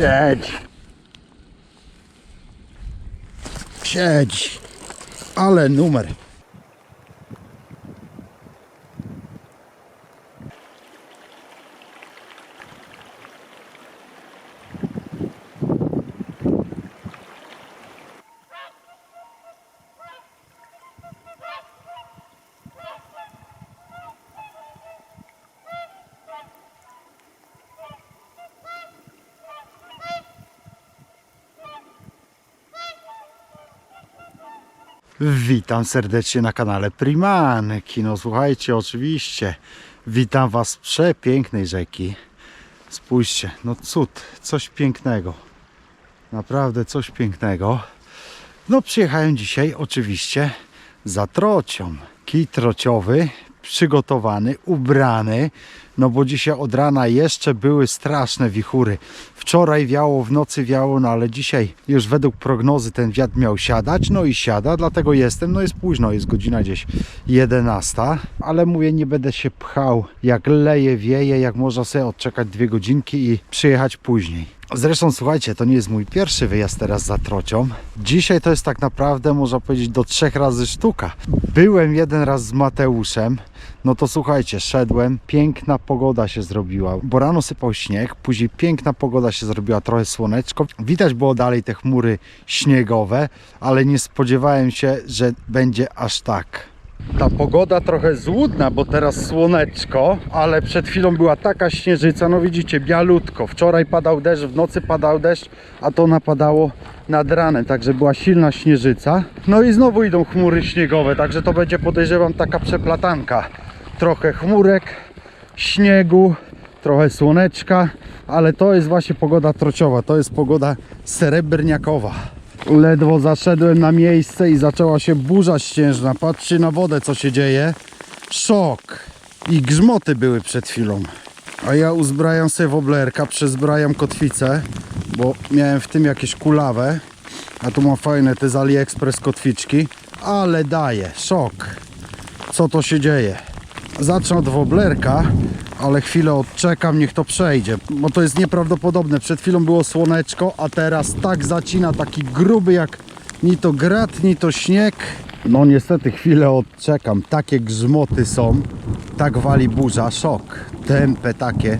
Siedź. Siedź. Ale numer. Witam serdecznie na kanale Priman Kino. Słuchajcie, oczywiście witam Was z przepięknej rzeki. Spójrzcie, no cud, coś pięknego. Naprawdę coś pięknego. No przyjechałem dzisiaj oczywiście za trocią. Kij trociowy, przygotowany, ubrany. No bo dzisiaj od rana jeszcze były straszne wichury. Wczoraj wiało, w nocy wiało, no ale dzisiaj już według prognozy ten wiatr miał siadać. No i siada, dlatego jestem. No jest późno, jest godzina gdzieś 11. Ale mówię, nie będę się pchał jak leje, wieje, jak można sobie odczekać dwie godzinki i przyjechać później. Zresztą słuchajcie, to nie jest mój pierwszy wyjazd teraz za trocią. Dzisiaj to jest tak naprawdę, można powiedzieć, do trzech razy sztuka. Byłem jeden raz z Mateuszem, no to słuchajcie, szedłem, piękna pogoda się zrobiła, bo rano sypał śnieg, później piękna pogoda się zrobiła, trochę słoneczko. Widać było dalej te chmury śniegowe, ale nie spodziewałem się, że będzie aż tak. Ta pogoda trochę złudna, bo teraz słoneczko, ale przed chwilą była taka śnieżyca, no widzicie, bialutko. Wczoraj padał deszcz, w nocy padał deszcz, a to napadało nad ranem, także była silna śnieżyca. No i znowu idą chmury śniegowe, także to będzie podejrzewam taka przeplatanka. Trochę chmurek, śniegu, trochę słoneczka, ale to jest właśnie pogoda trociowa, to jest pogoda srebrniakowa. Ledwo zaszedłem na miejsce i zaczęła się burza śnieżna. Patrzcie na wodę, co się dzieje. Szok. I grzmoty były przed chwilą. A ja uzbrajam sobie woblerka, przezbrajam kotwicę, bo miałem w tym jakieś kulawe. A tu mam fajne te z AliExpress kotwiczki. Ale daje, szok. Co to się dzieje? Zacznę od woblerka, ale chwilę odczekam, niech to przejdzie, bo to jest nieprawdopodobne. Przed chwilą było słoneczko, a teraz tak zacina, taki gruby jak ni to grat, ni to śnieg. No niestety chwilę odczekam, takie grzmoty są, tak wali burza, szok, tempę takie,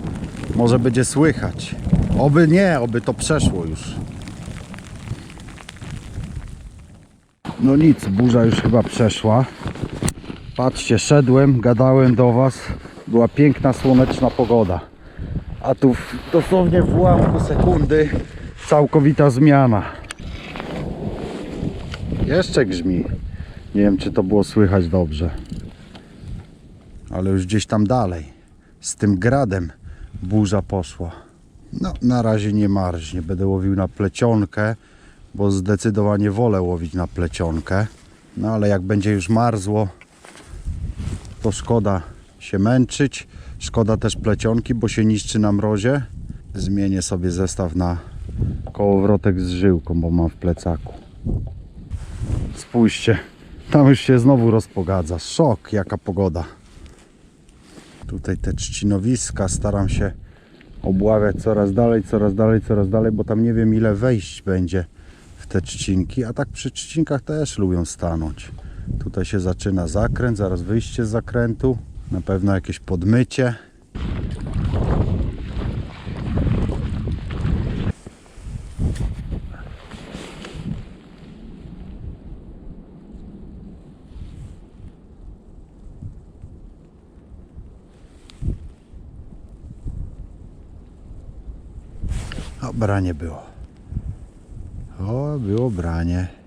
może będzie słychać. Oby nie, oby to przeszło już. No nic, burza już chyba przeszła. Patrzcie, szedłem, gadałem do Was. Była piękna, słoneczna pogoda. A tu dosłownie w ułamku sekundy całkowita zmiana. Jeszcze grzmi. Nie wiem, czy to było słychać dobrze. Ale już gdzieś tam dalej. Z tym gradem burza poszła. No, na razie nie marznie. Będę łowił na plecionkę, bo zdecydowanie wolę łowić na plecionkę. No ale jak będzie już marzło, to szkoda się męczyć. Szkoda też plecionki, bo się niszczy na mrozie. Zmienię sobie zestaw na kołowrotek z żyłką, bo mam w plecaku. Spójrzcie, tam już się znowu rozpogadza. Szok, jaka pogoda. Tutaj te trzcinowiska staram się obławiać coraz dalej, coraz dalej, coraz dalej, bo tam nie wiem ile wejść będzie w te trzcinki, a tak przy trzcinkach też lubią stanąć. Tutaj się zaczyna zakręt, zaraz wyjście z zakrętu, na pewno jakieś podmycie. O, było. O, było branie.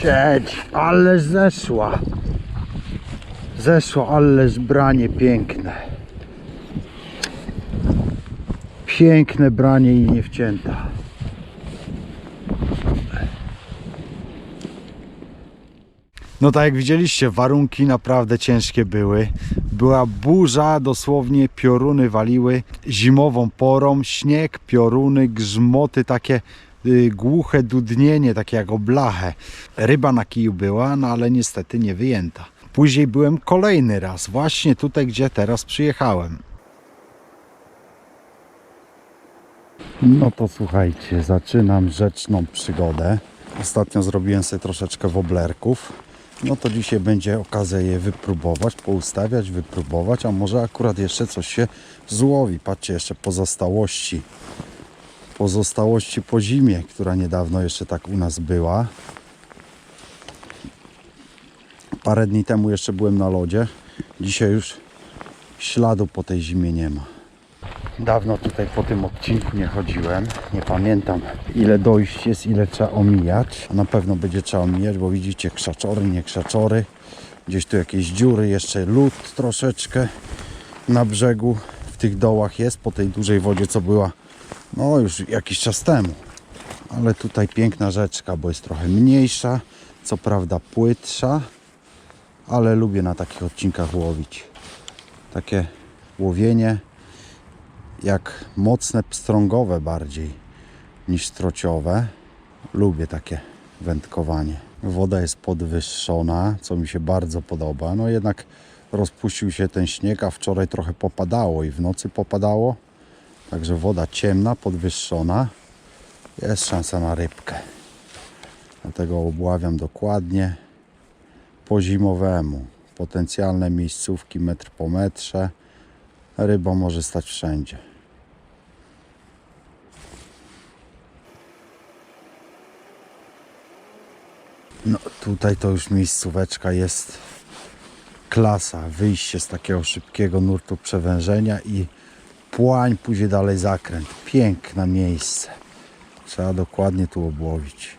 Sieć, ale zeszła. Zeszła, ale zbranie piękne. Piękne branie i niewcięta. No tak jak widzieliście, warunki naprawdę ciężkie były. Była burza, dosłownie pioruny waliły zimową porą, śnieg, pioruny, grzmoty takie głuche dudnienie, takie jak oblachę. Ryba na kiju była, no ale niestety nie wyjęta. Później byłem kolejny raz, właśnie tutaj, gdzie teraz przyjechałem. No to słuchajcie, zaczynam rzeczną przygodę. Ostatnio zrobiłem sobie troszeczkę woblerków. No to dzisiaj będzie okazja je wypróbować, poustawiać, wypróbować, a może akurat jeszcze coś się złowi. Patrzcie, jeszcze pozostałości. Pozostałości po zimie, która niedawno jeszcze tak u nas była. Parę dni temu jeszcze byłem na lodzie. Dzisiaj już śladu po tej zimie nie ma. Dawno tutaj po tym odcinku nie chodziłem. Nie pamiętam ile dojść jest, ile trzeba omijać. Na pewno będzie trzeba omijać, bo widzicie krzaczory, nie krzaczory. Gdzieś tu jakieś dziury, jeszcze lód troszeczkę na brzegu w tych dołach jest po tej dużej wodzie, co była no już jakiś czas temu. Ale tutaj piękna rzeczka, bo jest trochę mniejsza, co prawda płytsza, ale lubię na takich odcinkach łowić. Takie łowienie jak mocne pstrągowe bardziej niż strociowe. Lubię takie wędkowanie. Woda jest podwyższona, co mi się bardzo podoba. No jednak rozpuścił się ten śnieg, a wczoraj trochę popadało i w nocy popadało. Także woda ciemna, podwyższona. Jest szansa na rybkę. Dlatego obławiam dokładnie po zimowemu. Potencjalne miejscówki metr po metrze. Ryba może stać wszędzie. No tutaj to już miejscóweczka jest klasa. Wyjście z takiego szybkiego nurtu przewężenia i płań, później dalej zakręt. Piękne miejsce. Trzeba dokładnie tu obłowić.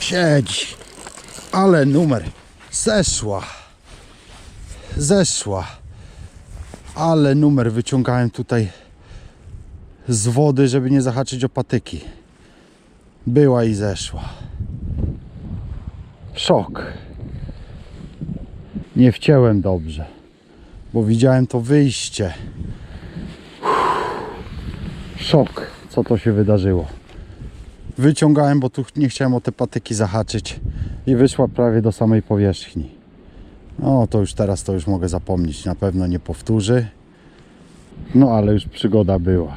Siedzi. Ale numer. Zeszła. Zeszła. Ale numer wyciągałem tutaj z wody, żeby nie zahaczyć o patyki. Była i zeszła. Szok. Nie wcięłem dobrze, bo widziałem to wyjście. Szok, co to się wydarzyło wyciągałem, bo tu nie chciałem o te patyki zahaczyć i wyszła prawie do samej powierzchni. No to już teraz to już mogę zapomnieć, na pewno nie powtórzy. No ale już przygoda była.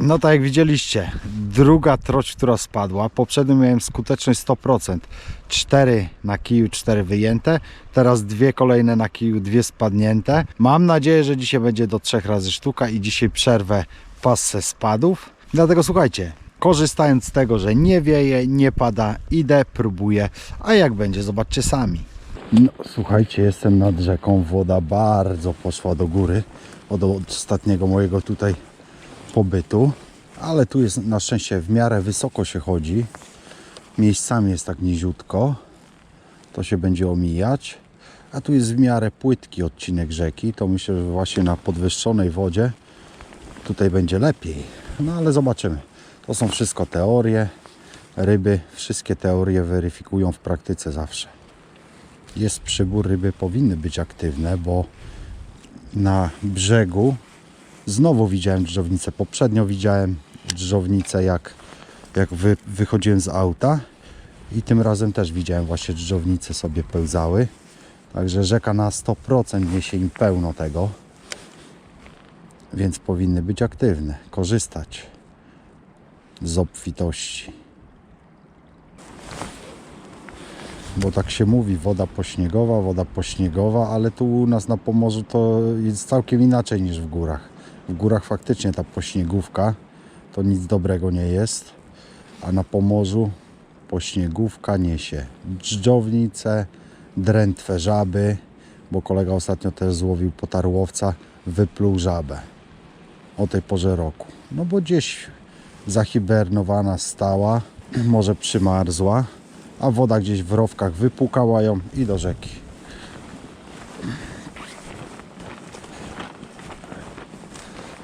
No tak jak widzieliście, druga troć, która spadła. Poprzednio miałem skuteczność 100%. 4 na kiju, 4 wyjęte. Teraz dwie kolejne na kiju, dwie spadnięte. Mam nadzieję, że dzisiaj będzie do trzech razy sztuka i dzisiaj przerwę pasę spadów. Dlatego słuchajcie, korzystając z tego, że nie wieje, nie pada, idę, próbuję, a jak będzie, zobaczcie sami. No, słuchajcie, jestem nad rzeką, woda bardzo poszła do góry od ostatniego mojego tutaj pobytu, ale tu jest na szczęście w miarę wysoko się chodzi. Miejscami jest tak niziutko, to się będzie omijać. A tu jest w miarę płytki odcinek rzeki, to myślę, że właśnie na podwyższonej wodzie tutaj będzie lepiej. No ale zobaczymy. To są wszystko teorie. Ryby wszystkie teorie weryfikują w praktyce zawsze. Jest przybór, ryby powinny być aktywne, bo na brzegu Znowu widziałem drżownicę. Poprzednio widziałem drżownicę jak, jak wy, wychodziłem z auta. I tym razem też widziałem właśnie drżownice sobie pełzały. Także rzeka na 100% niesie im pełno tego. Więc powinny być aktywne, korzystać z obfitości. Bo tak się mówi, woda pośniegowa, woda pośniegowa, ale tu u nas na Pomorzu to jest całkiem inaczej niż w górach. W górach faktycznie ta pośniegówka to nic dobrego nie jest, a na Pomorzu pośniegówka niesie dżdżownice, drętwe żaby, bo kolega ostatnio też złowił potarłowca, wypluł żabę o tej porze roku. No bo gdzieś zahibernowana stała, może przymarzła, a woda gdzieś w rowkach wypłukała ją i do rzeki.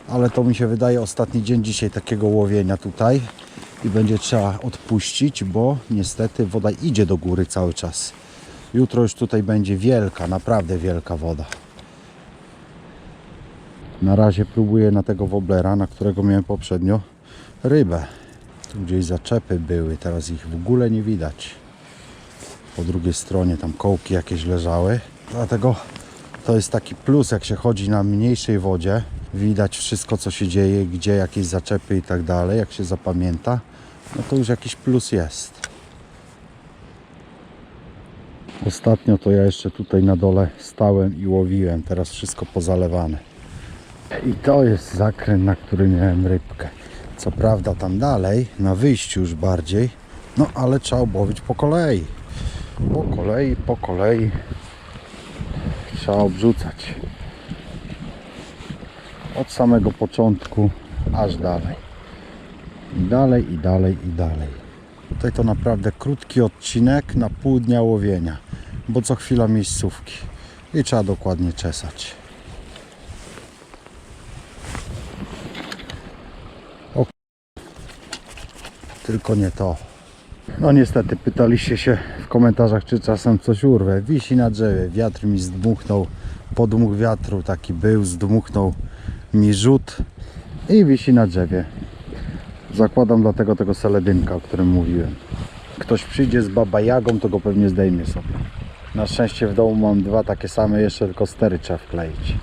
Ale to mi się wydaje ostatni dzień dzisiaj takiego łowienia tutaj i będzie trzeba odpuścić, bo niestety woda idzie do góry cały czas. Jutro już tutaj będzie wielka, naprawdę wielka woda. Na razie próbuję na tego woblera, na którego miałem poprzednio rybę. Tu gdzieś zaczepy były, teraz ich w ogóle nie widać. Po drugiej stronie tam kołki jakieś leżały. Dlatego to jest taki plus, jak się chodzi na mniejszej wodzie. Widać wszystko, co się dzieje, gdzie jakieś zaczepy i tak dalej. Jak się zapamięta, no to już jakiś plus jest. Ostatnio to ja jeszcze tutaj na dole stałem i łowiłem. Teraz wszystko pozalewane. I to jest zakręt, na który miałem rybkę. Co prawda tam dalej, na wyjściu już bardziej, no ale trzeba obłowić po kolei. Po kolei, po kolei trzeba obrzucać. Od samego początku aż dalej. I dalej, i dalej, i dalej. Tutaj to naprawdę krótki odcinek na pół dnia łowienia, bo co chwila miejscówki i trzeba dokładnie czesać. tylko nie to. No niestety pytaliście się w komentarzach, czy czasem coś urwę. Wisi na drzewie, wiatr mi zdmuchnął, podmuch wiatru taki był, zdmuchnął mi rzut i wisi na drzewie. Zakładam dlatego tego seledynka, o którym mówiłem. Ktoś przyjdzie z baba jagą, to go pewnie zdejmie sobie. Na szczęście w domu mam dwa takie same, jeszcze tylko stery trzeba wkleić.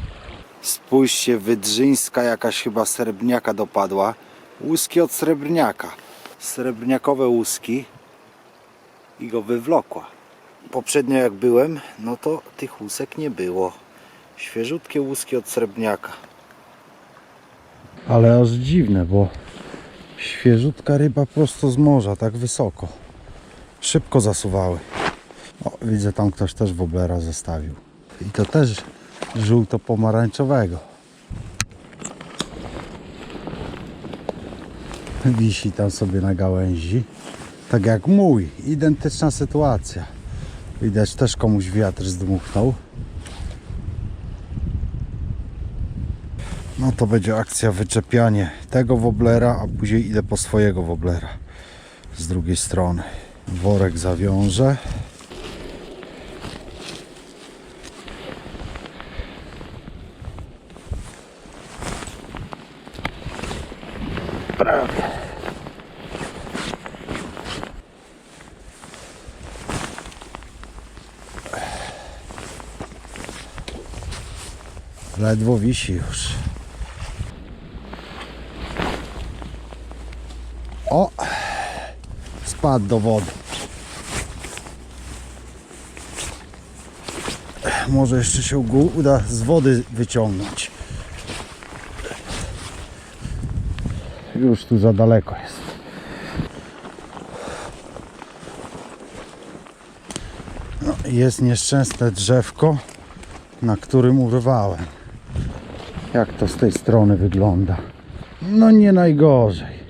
Spójrzcie, wydrzyńska jakaś chyba srebrniaka dopadła. Łuski od srebrniaka srebrniakowe łuski i go wywlokła. Poprzednio jak byłem, no to tych łusek nie było. Świeżutkie łuski od srebrniaka. Ale aż dziwne, bo świeżutka ryba prosto z morza, tak wysoko. Szybko zasuwały. O, widzę tam ktoś też woblera zostawił. I to też żółto-pomarańczowego. wisi tam sobie na gałęzi. Tak jak mój, identyczna sytuacja. Widać też komuś wiatr zdmuchnął. No to będzie akcja wyczepianie tego woblera, a później idę po swojego woblera z drugiej strony. Worek zawiążę. Ledwo wisi już. O! Spadł do wody. Może jeszcze się uda z wody wyciągnąć. Już tu za daleko jest. No, jest nieszczęsne drzewko, na którym urwałem. Jak to z tej strony wygląda? No nie najgorzej.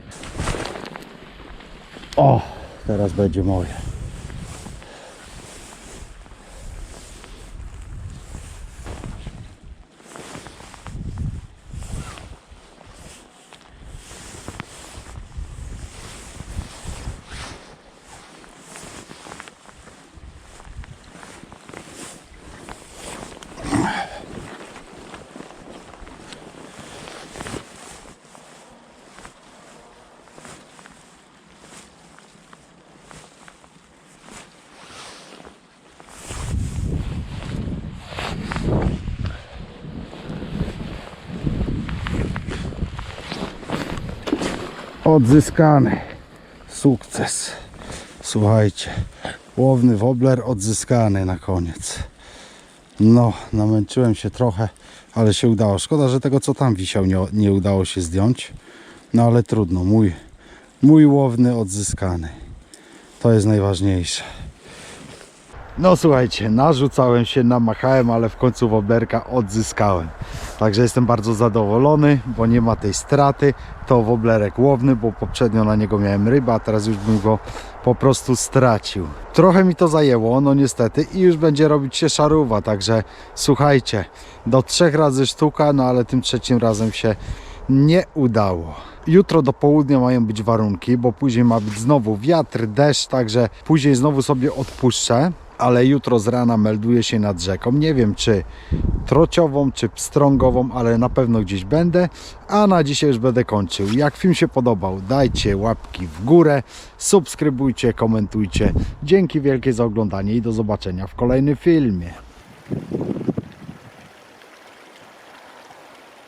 O, teraz będzie moje. Odzyskany sukces. Słuchajcie, łowny wobler odzyskany na koniec. No, namęczyłem się trochę, ale się udało. Szkoda, że tego co tam wisiał nie, nie udało się zdjąć. No ale trudno, mój, mój łowny odzyskany. To jest najważniejsze. No słuchajcie, narzucałem się, namachałem, ale w końcu woblerka odzyskałem. Także jestem bardzo zadowolony, bo nie ma tej straty. To woblerek łowny, bo poprzednio na niego miałem rybę, a teraz już bym go po prostu stracił. Trochę mi to zajęło, no niestety, i już będzie robić się szaruwa. Także słuchajcie, do trzech razy sztuka, no ale tym trzecim razem się nie udało. Jutro do południa mają być warunki, bo później ma być znowu wiatr, deszcz, także później znowu sobie odpuszczę. Ale jutro z rana melduje się nad rzeką. Nie wiem czy trociową, czy pstrągową, ale na pewno gdzieś będę. A na dzisiaj już będę kończył. Jak film się podobał, dajcie łapki w górę, subskrybujcie, komentujcie. Dzięki wielkie za oglądanie i do zobaczenia w kolejnym filmie.